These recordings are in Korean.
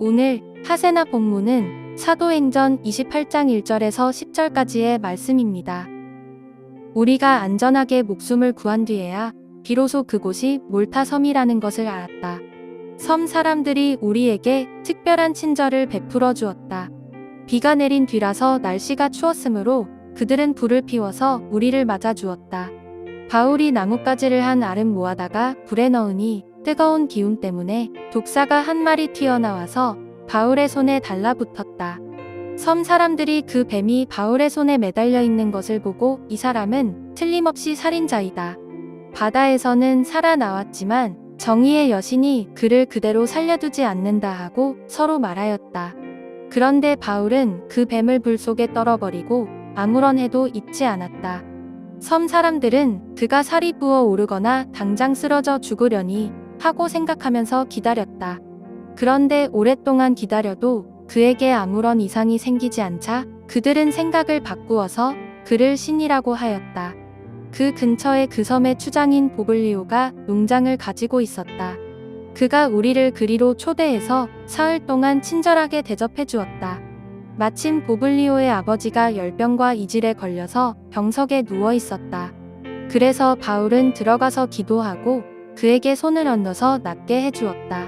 오늘 하세나 본문은 사도행전 28장 1절에서 10절까지의 말씀입니다. 우리가 안전하게 목숨을 구한 뒤에야 비로소 그곳이 몰타 섬이라는 것을 알았다. 섬 사람들이 우리에게 특별한 친절을 베풀어 주었다. 비가 내린 뒤라서 날씨가 추웠으므로 그들은 불을 피워서 우리를 맞아 주었다. 바울이 나뭇가지를 한 알은 모아다가 불에 넣으니 뜨거운 기운 때문에 독사가 한 마리 튀어나와서 바울의 손에 달라붙었다. 섬 사람들이 그 뱀이 바울의 손에 매달려 있는 것을 보고 이 사람은 틀림없이 살인자이다. 바다에서는 살아나왔지만 정의의 여신이 그를 그대로 살려두지 않는다 하고 서로 말하였다. 그런데 바울은 그 뱀을 불 속에 떨어버리고 아무런 해도 입지 않았다. 섬 사람들은 그가 살이 부어 오르거나 당장 쓰러져 죽으려니 하고 생각하면서 기다렸다. 그런데 오랫동안 기다려도 그에게 아무런 이상이 생기지 않자 그들은 생각을 바꾸어서 그를 신이라고 하였다. 그 근처에 그 섬의 추장인 보블리오가 농장을 가지고 있었다. 그가 우리를 그리로 초대해서 사흘 동안 친절하게 대접해 주었다. 마침 보블리오의 아버지가 열병과 이질에 걸려서 병석에 누워 있었다. 그래서 바울은 들어가서 기도하고 그에게 손을 얹어서 낫게 해 주었다.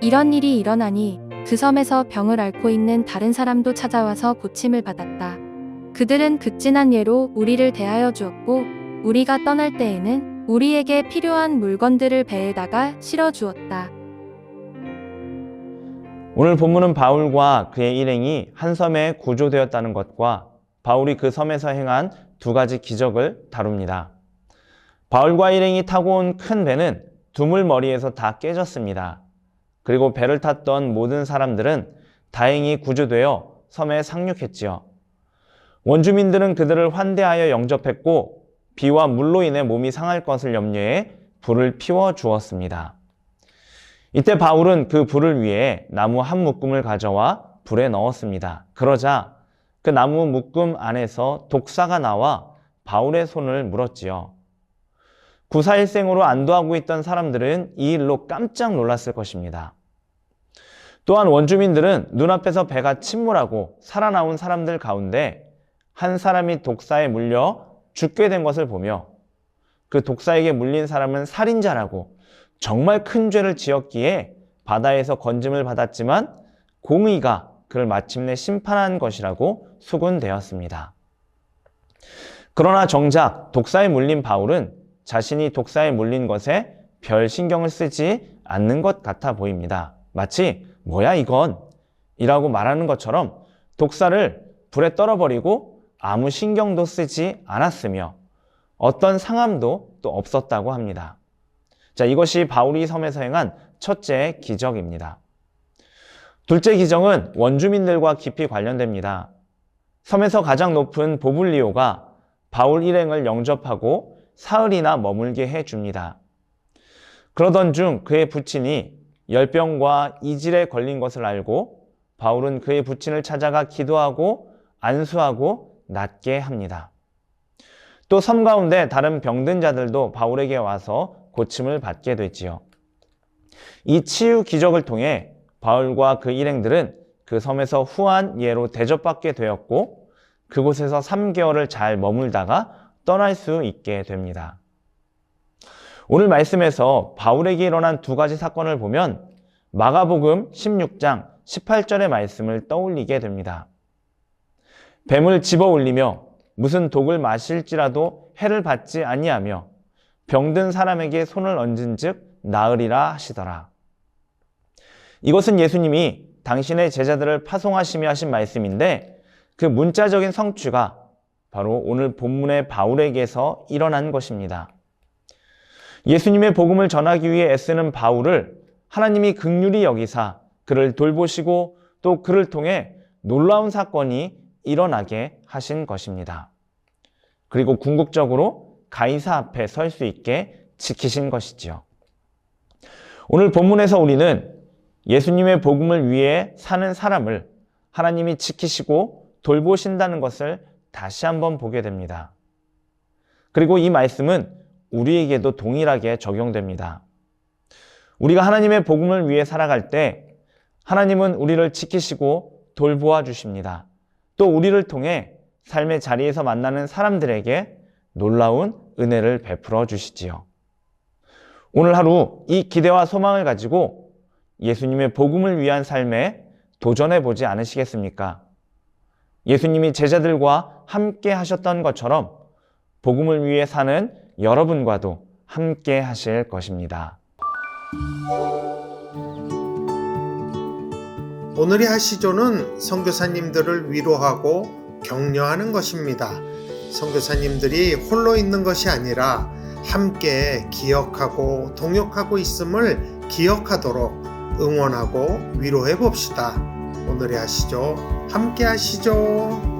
이런 일이 일어나니 그 섬에서 병을 앓고 있는 다른 사람도 찾아와서 고침을 받았다. 그들은 극진한 예로 우리를 대하여 주었고 우리가 떠날 때에는 우리에게 필요한 물건들을 배에다가 실어 주었다. 오늘 본문은 바울과 그의 일행이 한 섬에 구조되었다는 것과 바울이 그 섬에서 행한 두 가지 기적을 다룹니다. 바울과 일행이 타고 온 큰 배는 두물머리에서 다 깨졌습니다. 그리고 배를 탔던 모든 사람들은 다행히 구조되어 섬에 상륙했지요. 원주민들은 그들을 환대하여 영접했고 비와 물로 인해 몸이 상할 것을 염려해 불을 피워 주었습니다. 이때 바울은 그 불을 위해 나무 한 묶음을 가져와 불에 넣었습니다. 그러자 그 나무 묶음 안에서 독사가 나와 바울의 손을 물었지요. 구사일생으로 안도하고 있던 사람들은 이 일로 깜짝 놀랐을 것입니다. 또한 원주민들은 눈앞에서 배가 침몰하고 살아나온 사람들 가운데 한 사람이 독사에 물려 죽게 된 것을 보며 그 독사에게 물린 사람은 살인자라고 정말 큰 죄를 지었기에 바다에서 건짐을 받았지만 공의가 그를 마침내 심판한 것이라고 수군되었습니다. 그러나 정작 독사에 물린 바울은 자신이 독사에 물린 것에 별 신경을 쓰지 않는 것 같아 보입니다. 마치 뭐야 이건? 이라고 말하는 것처럼 독사를 불에 떨어버리고 아무 신경도 쓰지 않았으며 어떤 상함도 또 없었다고 합니다. 자, 이것이 바울이 섬에서 행한 첫째 기적입니다. 둘째 기적은 원주민들과 깊이 관련됩니다. 섬에서 가장 높은 보블리오가 바울 일행을 영접하고 사흘이나 머물게 해 줍니다. 그러던 중 그의 부친이 열병과 이질에 걸린 것을 알고 바울은 그의 부친을 찾아가 기도하고 안수하고 낫게 합니다. 또 섬 가운데 다른 병든 자들도 바울에게 와서 고침을 받게 되지요. 이 치유 기적을 통해 바울과 그 일행들은 그 섬에서 후한 예로 대접받게 되었고 그곳에서 3개월을 잘 머물다가 떠날 수 있게 됩니다. 오늘 말씀에서 바울에게 일어난 두 가지 사건을 보면 마가복음 16장 18절의 말씀을 떠올리게 됩니다. 뱀을 집어 올리며 무슨 독을 마실지라도 해를 받지 아니하며 병든 사람에게 손을 얹은 즉 나으리라 하시더라. 이것은 예수님이 당신의 제자들을 파송하시며 하신 말씀인데 그 문자적인 성취가 바로 오늘 본문의 바울에게서 일어난 것입니다. 예수님의 복음을 전하기 위해 애쓰는 바울을 하나님이 극률이 여기사 그를 돌보시고 또 그를 통해 놀라운 사건이 일어나게 하신 것입니다. 그리고 궁극적으로 가이사 앞에 설 수 있게 지키신 것이지요. 오늘 본문에서 우리는 예수님의 복음을 위해 사는 사람을 하나님이 지키시고 돌보신다는 것을 다시 한번 보게 됩니다. 그리고 이 말씀은 우리에게도 동일하게 적용됩니다. 우리가 하나님의 복음을 위해 살아갈 때 하나님은 우리를 지키시고 돌보아 주십니다. 또 우리를 통해 삶의 자리에서 만나는 사람들에게 놀라운 은혜를 베풀어 주시지요. 오늘 하루 이 기대와 소망을 가지고 예수님의 복음을 위한 삶에 도전해 보지 않으시겠습니까? 예수님이 제자들과 함께 하셨던 것처럼 복음을 위해 사는 여러분과도 함께 하실 것입니다. 오늘의 하시조는 선교사님들을 위로하고 격려하는 것입니다. 선교사님들이 홀로 있는 것이 아니라 함께 기억하고 동역하고 있음을 기억하도록 응원하고 위로해 봅시다. 오늘의 하시죠. 함께 하시죠.